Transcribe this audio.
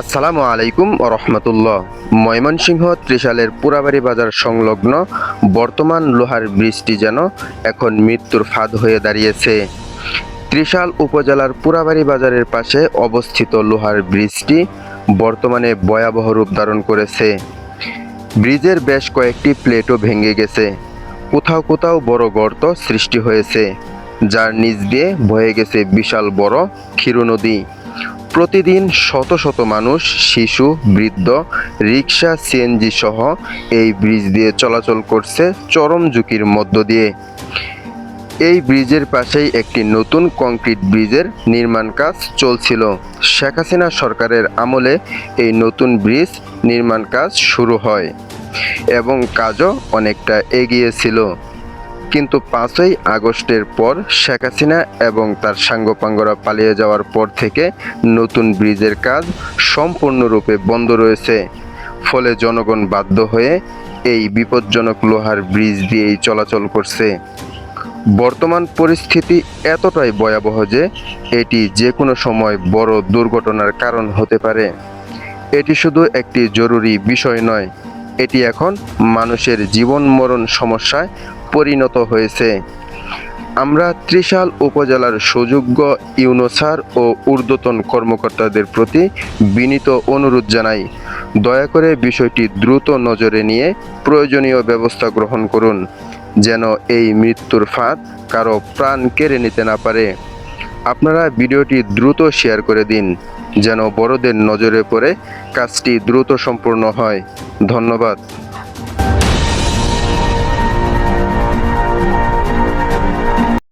আসসালামু আলাইকুম রহমতুল্লাহ। ময়মনসিংহ ত্রিশালের পুরাবাড়ি বাজার সংলগ্ন বর্তমান লোহার ব্রিজটি যেন এখন মৃত্যুর ফাঁদ হয়ে দাঁড়িয়েছে। ত্রিশাল উপজেলার পুরাবাড়ি বাজারের পাশে অবস্থিত লোহার ব্রিজটি বর্তমানে ভয়াবহ রূপ ধারণ করেছে। ব্রিজের বেশ কয়েকটি প্লেটও ভেঙে গেছে। কোথাও কোথাও বড় গর্ত সৃষ্টি হয়েছে, যার নিচ দিয়ে বয়ে গেছে বিশাল বড় ক্ষীর নদী। প্রতিদিন শত শত মানুষ, শিশু, বৃদ্ধ রিক্সা সিএনজি সহ এই ব্রিজ দিয়ে চলাচল করছে চরম ঝুঁকির মধ্য দিয়ে। এই ব্রিজের পাশেই একটি নতুন কংক্রিট ব্রিজের নির্মাণ কাজ চলছিল। শেখ হাসিনা সরকারের আমলে এই নতুন ব্রিজ নির্মাণ কাজ শুরু হয় এবং কাজও অনেকটা এগিয়েছিল কিন্তু পাঁচই আগস্টের পর শেখ হাসিনা এবং তার সাঙ্গপাঙ্গরা পালিয়ে যাওয়ার পর থেকে নতুন ব্রিজের কাজ সম্পূর্ণরূপে বন্ধ রয়েছে। ফলে জনগণ বাধ্য হয়ে এই বিপজ্জনক লোহার ব্রিজ দিয়েই চলাচল করছে। বর্তমান পরিস্থিতি এতটাই ভয়াবহ যে এটি যে কোনো সময় বড় দুর্ঘটনার কারণ হতে পারে। এটি শুধু একটি জরুরি বিষয় নয়, এটি এখন মানুষের জীবন মরণ সমস্যায় পরিণত হয়েছে। আমরা ত্রিশাল উপজেলার সুযোগ্য ইউনোসার ও ঊর্ধ্বতন কর্মকর্তাদের প্রতি বিনীত অনুরোধ জানাই। দয়া করে বিষয়টি দ্রুত নজরে নিয়ে প্রয়োজনীয় ব্যবস্থা গ্রহণ করুন, যেন এই মৃত্যুর ফাঁদ কারও প্রাণ কেড়ে নিতে না পারে। আপনারা ভিডিওটি দ্রুত শেয়ার করে দিন, যেন বড়দের নজরে পড়ে কাজটি দ্রুত সম্পূর্ণ হয়। ধন্যবাদ।